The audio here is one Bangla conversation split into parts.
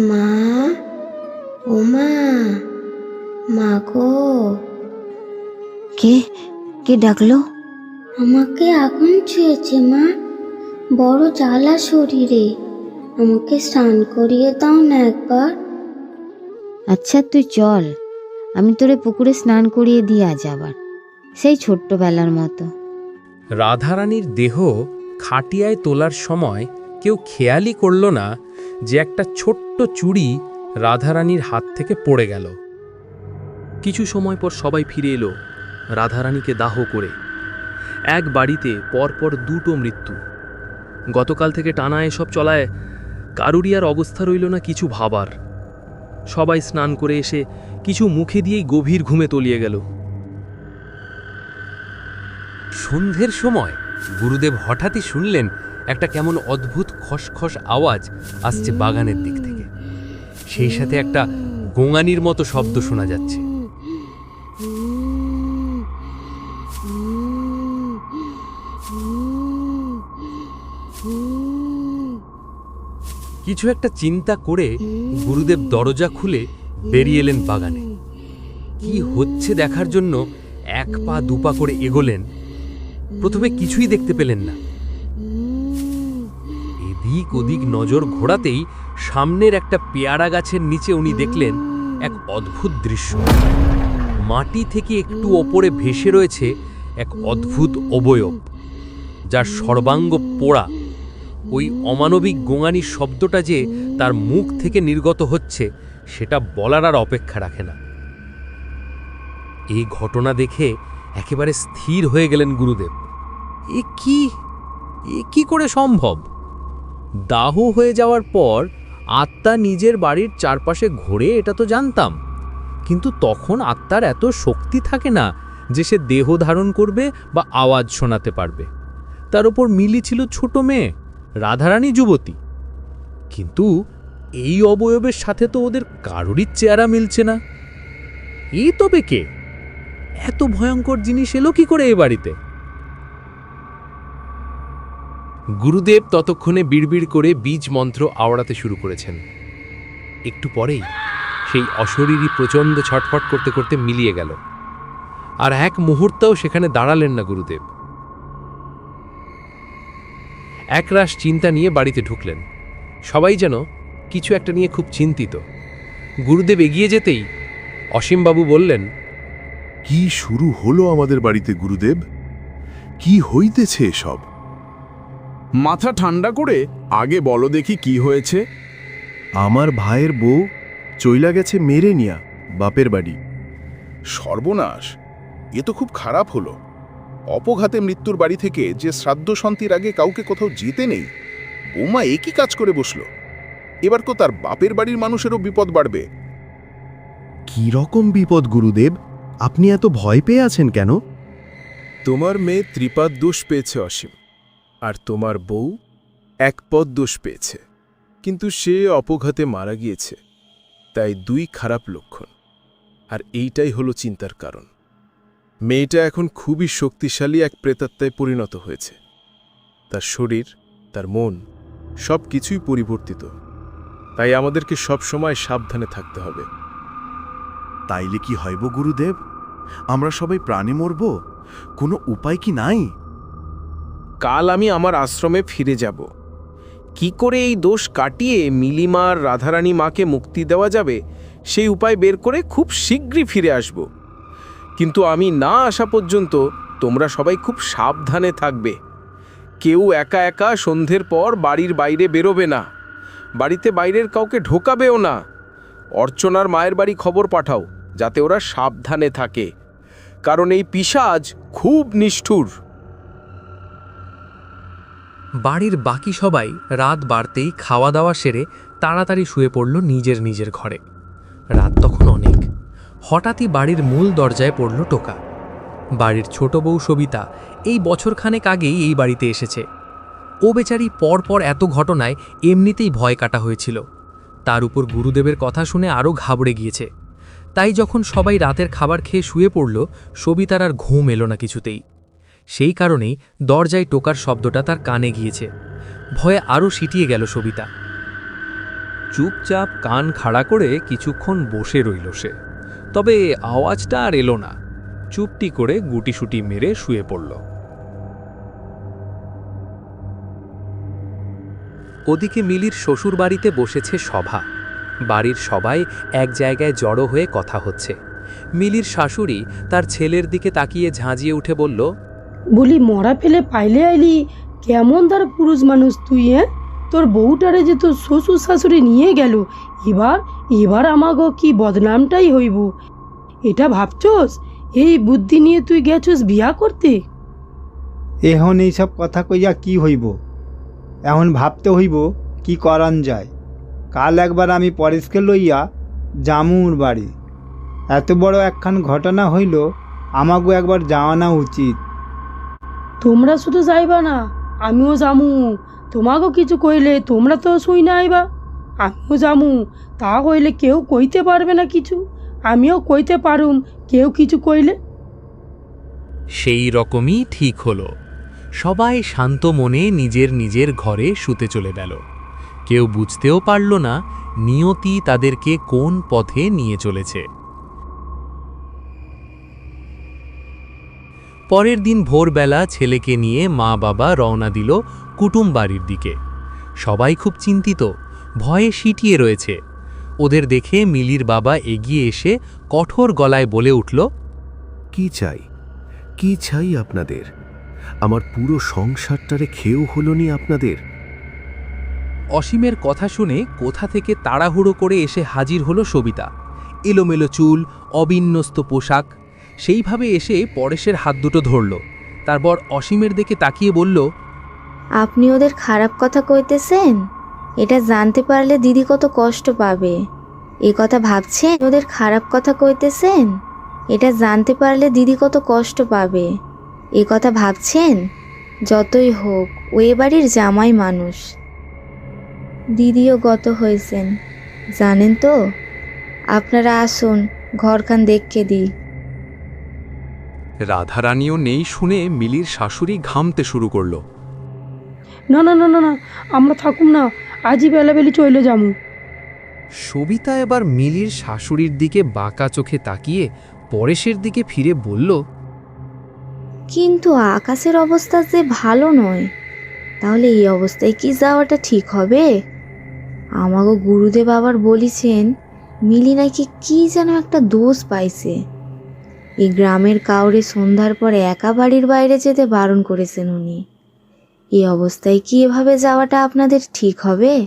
মা ওমা মা গো। কে কে ডাকলো? আমাকে আগুন ছুঁয়েছে মা বড় জ্বালা শরীরে। আমাকে স্নান করিয়ে দাও না একবার। আচ্ছা তুই চল। আমি তোরে পুকুরে স্নান করিয়ে দিয়ে আজ আবার সেই ছোট্টবেলার মতো। রাধারানীর দেহ খাটিয়ায় তোলার সময় কেউ খেয়ালই করল না যে একটা ছোট্ট চুড়ি রাধারানীর হাত থেকে পড়ে গেল। কিছু সময় পর সবাই ফিরে এলো রাধারানীকে দাহ করে। এক বাড়িতে পরপর দুটো মৃত্যু। গতকাল থেকে টানা এসব চলায় কারুরই আর অবস্থা রইল না কিছু ভাবার। সবাই স্নান করে এসে কিছু মুখে দিয়েই গভীর ঘুমে তলিয়ে গেল। সন্ধ্যের সময় গুরুদেব হঠাৎই শুনলেন একটা কেমন অদ্ভুত খসখস আওয়াজ আসছে বাগানের দিক থেকে। সেই সাথে একটা গোঙানির মতো শব্দ শোনা যাচ্ছে। কিছু একটা চিন্তা করে গুরুদেব দরজা খুলে বেরিয়ে এলেন বাগানে। কি হচ্ছে দেখার জন্য এক পা দুপা করে এগোলেন। প্রথমে কিছুই দেখতে পেলেন না। এদিক ওদিক নজর ঘোরাতেই সামনের একটা পেয়ারা গাছের নিচে উনি দেখলেন এক অদ্ভুত দৃশ্য। মাটি থেকে একটু ওপরে ভেসে রয়েছে এক অদ্ভুত অবয়ব, যার সর্বাঙ্গ পোড়া। ওই অমানবিক গোঙানির শব্দটা যে তার মুখ থেকে নির্গত হচ্ছে, সেটা বলার আর অপেক্ষা রাখে না। এই ঘটনা দেখে একেবারে স্থির হয়ে গেলেন গুরুদেব। এ কি? এ কি করে সম্ভব? দাহ হয়ে যাওয়ার পর আত্মা নিজের বাড়ির চারপাশে ঘোরে, এটা তো জানতাম। কিন্তু তখন আত্মার এত শক্তি থাকে না যে সে দেহ ধারণ করবে বা আওয়াজ শোনাতে পারবে। তার উপর মিলি ছিল ছোট মেয়ে, রাধারানী যুবতী। কিন্তু এই অবয়বের সাথে তো ওদের কারোরই চেহারা মিলছে না। এই তবে কে? এত ভয়ঙ্কর জিনিস এলো কি করে এ বাড়িতে? গুরুদেব ততক্ষণে বিড়বিড় করে বীজ মন্ত্র আওড়াতে শুরু করেছেন। একটু পরেই সেই অশরীরই প্রচণ্ড ছটফট করতে করতে মিলিয়ে গেল। আর এক মুহূর্তেও সেখানে দাঁড়ালেন না গুরুদেব। একরাশ চিন্তা নিয়ে বাড়িতে ঢুকলেন। সবাই যেন কিছু একটা নিয়ে খুব চিন্তিত। গুরুদেব এগিয়ে যেতেই অসীমবাবু বললেন, কি শুরু হলো আমাদের বাড়িতে গুরুদেব? কি হইতেছে এসব? মাথা ঠান্ডা করে আগে বলো দেখি কি হয়েছে। আমার ভাইয়ের বউ চইলা গেছে মেরে নিয়া বাপের বাড়ি। সর্বনাশ এ তো খুব খারাপ হলো। অপঘাতে মৃত্যুর বাড়ি থেকে যে শ্রাদ্ধ শান্তির আগে কাউকে কোথাও যেতে নেই বৌমা একই কাজ করে বসল। এবার তো তার বাপের বাড়ির মানুষেরও বিপদ বাড়বে। কি রকম বিপদ গুরুদেব? আপনি এত ভয় পেয়ে আছেন কেন? তোমার মেয়ে ত্রিপাদ দোষ পেয়েছে অসীম। আর তোমার বউ এক পদ দোষ পেয়েছে। কিন্তু সে অপঘাতে মারা গিয়েছে। তাই দুই খারাপ লক্ষণ। আর এইটাই হলো চিন্তার কারণ। মেয়েটা এখন খুবই শক্তিশালী এক প্রেতাত্মায় পরিণত হয়েছে। তার শরীর, তার মন সব কিছুই পরিবর্তিত। তাই আমাদেরকে সবসময় সাবধানে থাকতে হবে। তাইলে কি হইব গুরুদেব? আমরা সবাই প্রাণে মরব? কোনো উপায় কি নাই? কাল আমি আমার আশ্রমে ফিরে যাব। কি করে এই দোষ কাটিয়ে মিলিমার রাধারানী মাকে মুক্তি দেওয়া যাবে, সেই উপায় বের করে খুব শীঘ্রই ফিরে আসব। কিন্তু আমি না আসা পর্যন্ত তোমরা সবাই খুব সাবধানে থাকবে। কেউ একা একা সন্ধ্যের পর বাড়ির বাইরে বেরোবে না। বাড়িতে বাইরের কাউকে ঢোকাবেও না। অর্চনার মায়ের বাড়ি খবর পাঠাও, যাতে ওরা সাবধানে থাকে। কারণ এই পিশাজ খুব নিষ্ঠুর। বাড়ির বাকি সবাই রাত বাড়তেই খাওয়া দাওয়া সেরে তাড়াতাড়ি শুয়ে পড়ল নিজের নিজের ঘরে। রাত তখন অনেক। হঠাৎই বাড়ির মূল দরজায় পড়ল টোকা। বাড়ির ছোট বউ সবিতা এই বছরখানেক আগেই এই বাড়িতে এসেছে। ও বেচারি পরপর এত ঘটনায় এমনিতেই ভয় কাটা হয়েছিল। তার উপর গুরুদেবের কথা শুনে আরও ঘাবড়ে গিয়েছে। তাই যখন সবাই রাতের খাবার খেয়ে শুয়ে পড়ল, সবিতার আর ঘুম এলো না কিছুতেই। সেই কারণেই দরজায় টোকার শব্দটা তার কানে গিয়েছে। ভয়ে আরও সিটিয়ে গেল সবিতা। চুপচাপ কান খাড়া করে কিছুক্ষণ বসে রইল সে। তবে আওয়াজটা আর এলো না। চুপটি করে গুটিসুটি মেরে শুয়ে পড়ল। ওদিকে মিলির শ্বশুর বাড়িতে বসেছে সভা। বাড়ির সবাই এক জায়গায় জড়ো হয়ে কথা হচ্ছে। মিলির শাশুড়ি তার ছেলের দিকে তাকিয়ে ঝাঁজিয়ে উঠে বলল বলি, মরা ফেলে পাইলে আইলি, কেমন তার পুরুষ মানুষ তুই হ্যাঁ? তোর বউটারে যে তোর শ্বশুর শাশুড়ি নিয়ে গেল, এবার এবার আমাগো কি বদনামটাই হইব? এটা ভাবছস? এই বুদ্ধি নিয়ে তুই গেছস বিয়া করতে? এখন এইসব কথা কইয়া কি হইব? এখন ভাবতে হইব কি করান যায়। কাল একবার আমি পরেশকে লইয়া জামুর বাড়ি। এত বড় একখান ঘটনা হইল, আমাগো একবার যাওয়ানা উচিত। তোমরা শুধু যাইবা না, আমিও যামু। তোমাকেও কিছু কইলে তোমরা তো শুই না আইবা। আমিও যামু, তা কইলে কেউ কইতে পারবে না কিছু। আমিও কইতে পারুম, কেউ কিছু কইলে। সেই রকমই ঠিক হলো। সবাই শান্ত মনে নিজের নিজের ঘরে শুতে চলে গেল। কেউ বুঝতেও পারল না নিয়তি তাদেরকে কোন পথে নিয়ে চলেছে। পরের দিন ভোরবেলা ছেলেকে নিয়ে মা বাবা রওনা দিল কুটুম বাড়ির দিকে। সবাই খুব চিন্তিত ভয়ে সিটিয়ে রয়েছে। ওদের দেখে মিলির বাবা এগিয়ে এসে কঠোর গলায় বলে উঠল কি চাই? কি চাই আপনাদের? আমার পুরো সংসারটারে খেয়েও হলো নি আপনাদের? অসীমের কথা শুনে কোথা থেকে তাড়াহুড়ো করে এসে হাজির হলো সবিতা। এলোমেলো চুল অবিন্যস্ত পোশাক সেইভাবে এসে পরেশের হাত দুটো ধরল। তারপর অসীমের দিকে তাকিয়ে বলল, আপনি ওদের খারাপ কথা কইতেছেন? এটা জানতে পারলে দিদি কত কষ্ট পাবে। এ কথা ভাবছেন ওদের খারাপ কথা কইতেছেন? এটা জানতে পারলে দিদি কত কষ্ট পাবে। এ কথা ভাবছেন? যতই হোক, ও এ বাড়ির জামাই মানুষ। দিদিও গত হয়েছেন। জানেন তো? আপনারা আসুন, ঘরখান দেখকে দিই। রাধারানীও নেই শুনে মিলির শাশুড়ি ঘামতে শুরু করল। না না না না না আমরা থাকুম না আজই বেলাবেলি চলে যামু। সবিতা এবার মিলির শাশুড়ির দিকে বাঁকা চোখে তাকিয়ে পরেশের দিকে ফিরে বলল কিন্তু আকাশের অবস্থা যে ভালো নয় তাহলে এই অবস্থায় কি যাওয়াটা ঠিক হবে? আমাগো গুরুদেব আবার বলিছেন মিলি নাকি কি যেন একটা দোষ পাইছে। এই গ্রামের কাউরে সন্ধ্যার পরে একা বাড়ির বাইরে যেতে বারণ করেছেন উনি। এই অবস্থায় কি এভাবে যাওয়াটা আপনাদের ঠিক হবে?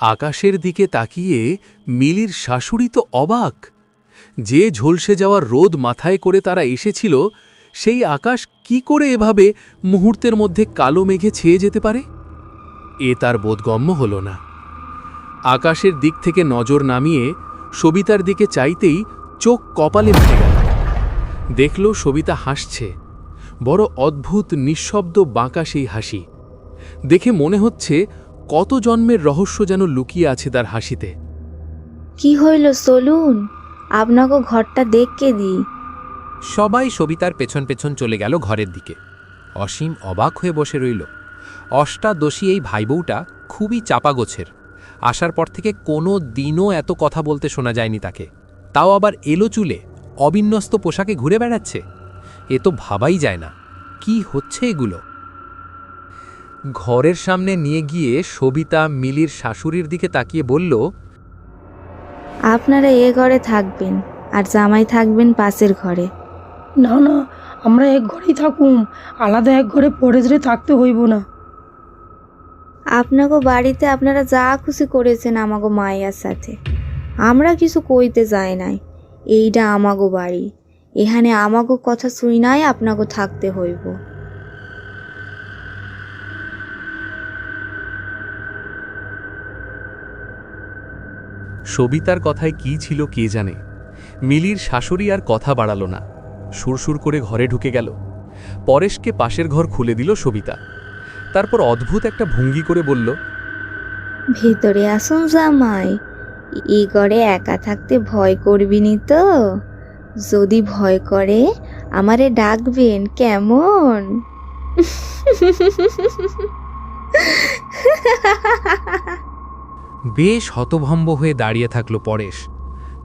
আকাশের দিকে তাকিয়ে মিলির শাশুড়ি তো অবাক। যে ঝলসে যাওয়ার রোদ মাথায় করে তারা এসেছিল, সেই আকাশ কি করে এভাবে মুহূর্তের মধ্যে কালো মেঘে ছেয়ে যেতে পারে? এ তার বোধগম্য হল না। আকাশের দিক থেকে নজর নামিয়ে সবিতার দিকে চাইতেই চোখ কপালে উঠে গেল। দেখল সবিতা হাসছে। বড় অদ্ভুত নিঃশব্দ বাঁকা সেই হাসি। দেখে মনে হচ্ছে কত জন্মের রহস্য যেন লুকিয়ে আছে তার হাসিতে। কি হইল চলুন আপনাকে ঘরটা দেখকে দিই সবাই সবিতার পেছন পেছন চলে গেল ঘরের দিকে। অসীম অবাক হয়ে বসে রইল। অষ্টাদশী এই ভাইবউটা খুবই চাপাগোছের। আসার পর থেকে কোনো দিনও এত কথা বলতে শোনা যায়নি তাকে। তাও আবার এলো চুলে অবিন্যস্ত পোশাকে ঘুরে বেড়াচ্ছে। এ তো ভাবাই যায় না কি হচ্ছে এগুলো? ঘরের সামনে নিয়ে গিয়ে সবিতা মিলির শাশুড়ির দিকে তাকিয়ে বলল আপনারা এ ঘরে থাকবেন আর জামাই থাকবেন পাশের ঘরে। না না আমরা এক ঘরেই থাকুম আলাদা এক ঘরে পরেজরে থাকতে হইব না। আপনাকে বাড়িতে আপনারা যা খুশি করেছেন আমাগো মাইয়ার সাথে। আমরা কিছু কইতে যাই নাই। এইটা আমাগো বাড়ি। এখানে আমাগো কথা শুই নাই আপনাগো থাকতে হইব। সবিতার কথায় কি ছিল কে জানে? মিলির শাশুড়ি আর কথা বাড়ালো না। সুরসুর করে ঘরে ঢুকে গেল। পরেশকে পাশের ঘর খুলে দিল সবিতা। তারপর অদ্ভুত একটা ভঙ্গি করে বলল ভিতরে আসুন জামাই। এই ঘরে একা থাকতে ভয় করবিনি তো? যদি ভয় করে, আমারে ডাকবেন কেমন? বেশ হতভম্ব হয়ে দাঁড়িয়ে থাকল পরেশ।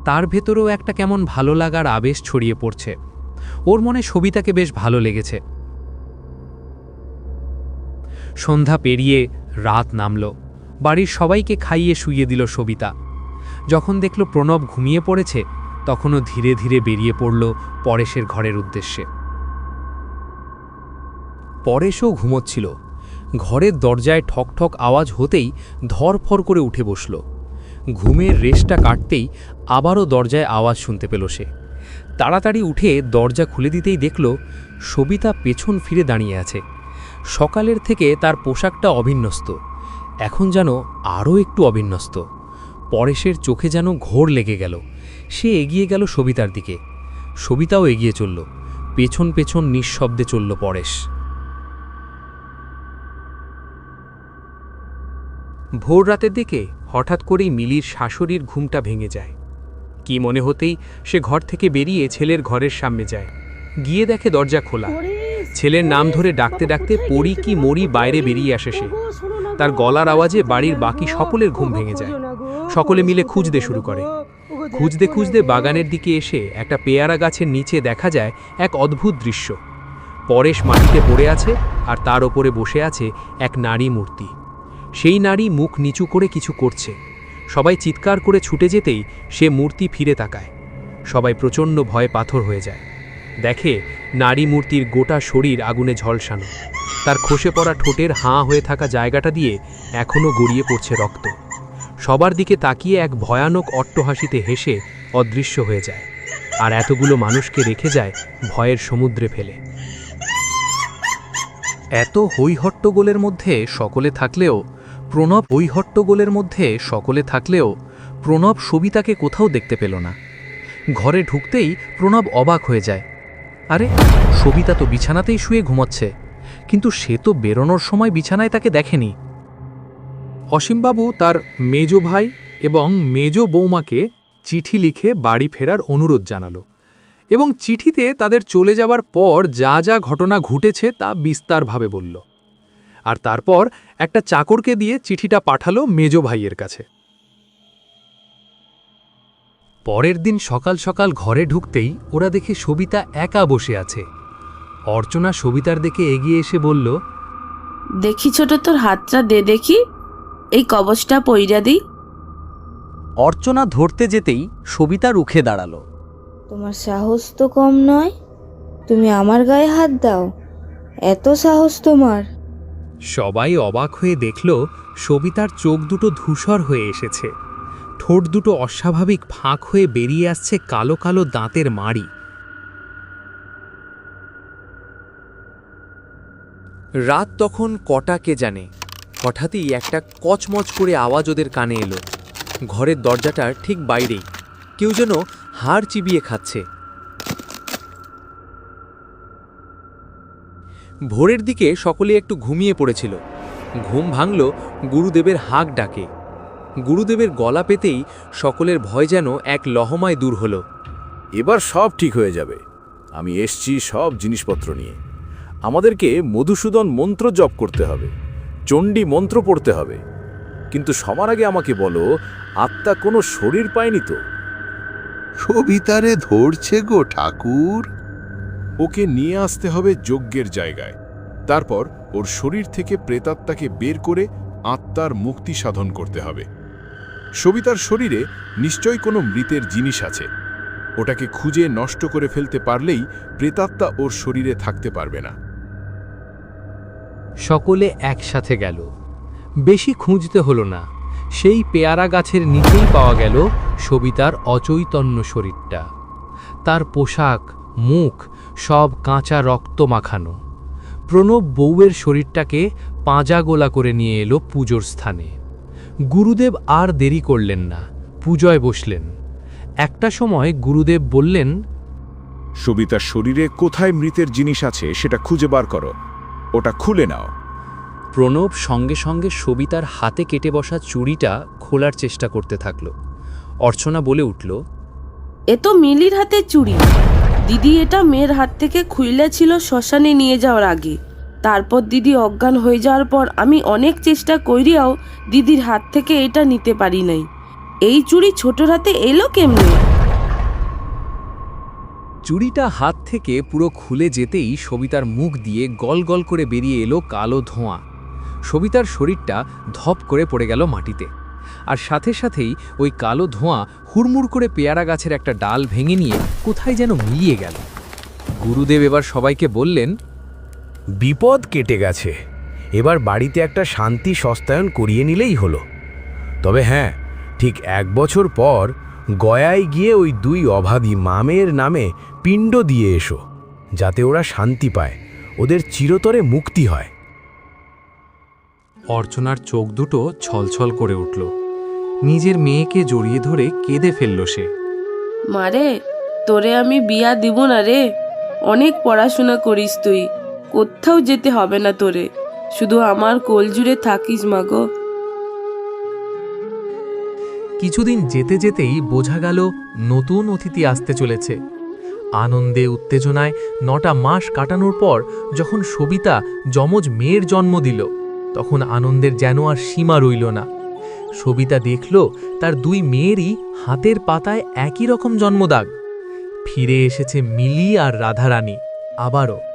তার ভেতরেও একটা কেমন ভালো লাগার আবেশ ছড়িয়ে পড়ছে। ওর মনে সবিতাকে বেশ ভালো লেগেছে। সন্ধ্যা পেরিয়ে রাত নামল। বাড়ির সবাইকে খাইয়ে শুইয়ে দিল সবিতা। যখন দেখল প্রণব ঘুমিয়ে পড়েছে, তখনও ধীরে ধীরে বেরিয়ে পড়ল পরেশের ঘরের উদ্দেশ্যে। পরেশও ঘুমোচ্ছিল। ঘরের দরজায় ঠক ঠক আওয়াজ হতেই ধরফর করে উঠে বসল। ঘুমের রেশটা কাটতেই আবারও দরজায় আওয়াজ শুনতে পেল সে। তাড়াতাড়ি উঠে দরজা খুলে দিতেই দেখল সবিতা পেছন ফিরে দাঁড়িয়ে আছে। সকালের থেকে তার পোশাকটা অবিন্যস্ত এখন যেন আরও একটু অবিন্যস্ত পরেশের চোখে যেন ঘোর লেগে গেল। সে এগিয়ে গেল সবিতার দিকে। সবিতাও এগিয়ে চলল। পেছন পেছন নিঃশব্দে চলল পরেশ। ভোর রাতের দিকে হঠাৎ করেই মিলির শাশুড়ির ঘুমটা ভেঙে যায়। কি মনে হতেই সে ঘর থেকে বেরিয়ে ছেলের ঘরের সামনে যায়। গিয়ে দেখে দরজা খোলা। ছেলের নাম ধরে ডাকতে ডাকতে পড়ি কি মরি বাইরে বেরিয়ে আসে সে। তার গলার আওয়াজে বাড়ির বাকি সকলের ঘুম ভেঙে যায়। সকলে মিলে খুঁজতে শুরু করে। খুঁজতে খুঁজতে বাগানের দিকে এসে একটা পেয়ারা গাছের নিচে দেখা যায় এক অদ্ভুত দৃশ্য। পরেশ মাটিতে পড়ে আছে আর তার ওপরে বসে আছে এক নারী মূর্তি। সেই নারী মুখ নিচু করে কিছু করছে। সবাই চিৎকার করে ছুটে যেতেই সে মূর্তি ফিরে তাকায়। সবাই প্রচণ্ড ভয়ে পাথর হয়ে যায়। দেখে নারী মূর্তির গোটা শরীর আগুনে ঝলসানো। তার খসে পড়া ঠোঁটের হাঁ হয়ে থাকা জায়গাটা দিয়ে এখনও গড়িয়ে পড়ছে রক্ত। সবার দিকে তাকিয়ে এক ভয়ানক অট্টহাসিতে হেসে অদৃশ্য হয়ে যায়। আর এতগুলো মানুষকে রেখে যায় ভয়ের সমুদ্রে ফেলে। এত হৈহট্টগোলের মধ্যে সকলে থাকলেও, প্রণব হৈহট্টগোলের মধ্যে সকলে থাকলেও, প্রণব সবিতাকে কোথাও দেখতে পেল না। ঘরে ঢুকতেই প্রণব অবাক হয়ে যায়। আরে, সবিতা তো বিছানাতেই শুয়ে ঘুমাচ্ছে, কিন্তু সে তো বেরোনোর সময় বিছানায় তাকে দেখেনি। অসীমবাবু তার মেজ ভাই এবং মেজ বৌমাকে চিঠি লিখে বাড়ি ফেরার অনুরোধ জানালো এবং চিঠিতে তাদের চলে যাওয়ার পর যা যা ঘটনা ঘটেছে তা বিস্তারভাবে বলল। আর তারপর একটা চাকরকে দিয়ে চিঠিটা পাঠালো মেজ ভাইয়ের কাছে। পরের দিন সকাল সকাল ঘরে ঢুকতেই ওরা দেখে সবিতা একা বসে আছে। অর্চনা সবিতার দিকে এগিয়ে এসে বলল, দেখি ছোট তোর হাতটা দে দেখি। এই কবচটা পইরা দিই। অর্চনা ধরতে যেতেই সবিতা রুখে দাঁড়াল। তোমার সাহস তো কম নয় তুমি আমার গায়ে হাত দাও এত সাহস তোমার। সবাই অবাক হয়ে দেখল সবিতার চোখ দুটো ধূসর হয়ে এসেছে। ঠোঁট দুটো অস্বাভাবিক ফাঁক হয়ে বেরিয়ে আসছে কালো কালো দাঁতের মাড়ি। রাত তখন কটা কে জানে? হঠাৎই একটা কচমচ করে আওয়াজ ওদের কানে এলো। ঘরের দরজাটার ঠিক বাইরেই কেউ যেন হাড় চিবিয়ে খাচ্ছে। ভোরের দিকে সকলে একটু ঘুমিয়ে পড়েছিল। ঘুম ভাঙল গুরুদেবের হাঁক ডাকে। গুরুদেবের গলা পেতেই সকলের ভয় যেন এক লহমায় দূর হলো। এবার সব ঠিক হয়ে যাবে। আমি এসছি সব জিনিসপত্র নিয়ে। আমাদেরকে মধুসূদন মন্ত্র জপ করতে হবে। চণ্ডী মন্ত্র পড়তে হবে। কিন্তু সবার আগে আমাকে বলো আত্মা কোনো শরীর পায়নি তো? সবিতারে ধরছে গো ঠাকুর। ওকে নিয়ে আসতে হবে যজ্ঞের জায়গায়। তারপর ওর শরীর থেকে প্রেতাত্মাকে বের করে আত্মার মুক্তি সাধন করতে হবে। সবিতার শরীরে নিশ্চয়ই কোনো মৃতের জিনিস আছে। ওটাকে খুঁজে নষ্ট করে ফেলতে পারলেই প্রেতাত্মা ওর শরীরে থাকতে পারবে না। সকলে একসাথে গেল। বেশি খুঁজতে হলো না। সেই পেয়ারা গাছের নিচেই পাওয়া গেল সবিতার অচৈতন্য শরীরটা। তার পোশাক, মুখ সব কাঁচা রক্ত মাখানো। প্রণব বউয়ের শরীরটাকে পাঁজা গোলা করে নিয়ে এলো পুজোর স্থানে। গুরুদেব আর দেরি করলেন না, পূজয় বসলেন। একটা সময় গুরুদেব বললেন, সবিতার শরীরে কোথায় মৃতের জিনিস আছে সেটা খুঁজে বার করো। ওটা খুলে নাও। প্রণব সঙ্গে সঙ্গে সবিতার হাতে কেটে বসা চুড়িটা খোলার চেষ্টা করতে থাকল। অর্চনা বলে উঠল এ তো মিলির হাতে চুড়ি। দিদি এটা মেয়ের হাত থেকে খুইলে ছিল শ্মশানে নিয়ে যাওয়ার আগে। তারপর দিদি অজ্ঞান হয়ে যাওয়ার পর আমি অনেক চেষ্টা করিয়াও দিদির হাত থেকে এটা নিতে পারি নাই। এই চুড়ি ছোট হাতে এলো কেমনে? চুড়িটা হাত থেকে পুরো খুলে যেতেই সবিতার মুখ দিয়ে গল গল করে বেরিয়ে এলো কালো ধোঁয়া। সবিতার শরীরটা ধপ করে পড়ে গেল মাটিতে। আর সাথে সাথেই ওই কালো ধোঁয়া হুড়মুড় করে পেয়ারা গাছের একটা ডাল ভেঙে নিয়ে কোথায় যেন মিলিয়ে গেল। গুরুদেব এবার সবাইকে বললেন, বিপদ কেটে গেছে। এবার বাড়িতে একটা শান্তি সস্তায়ন করিয়ে নিলেই হলো। তবে হ্যাঁ ঠিক এক বছর পর গয়ায় গিয়ে ওই দুই অভাবী মামের নামে পিণ্ড দিয়ে এসো যাতে ওরা শান্তি পায় ওদের চিরতরে মুক্তি হয়। অর্চনার চোখ দুটো ছলছল করে উঠল। নিজের মেয়েকে জড়িয়ে ধরে কেঁদে ফেলল সে। মারে তোরে আমি বিয়া দিব না রে। অনেক পড়াশোনা করিস তুই। কোথাও যেতে হবে না তোরে। শুধু আমার কোল জুড়ে থাকিস মাগো কিছুদিন যেতে যেতেই বোঝা গেল নতুন অতিথি আসতে চলেছে। আনন্দে উত্তেজনায় নটা মাস কাটানোর পর যখন সবিতা যমজ মেয়ের জন্ম দিল, তখন আনন্দের যেন আর সীমা রইল না। সবিতা দেখল তার দুই মেয়েরই হাতের পাতায় একই রকম জন্মদাগ। ফিরে এসেছে মিলি আর রাধারানী, আবারও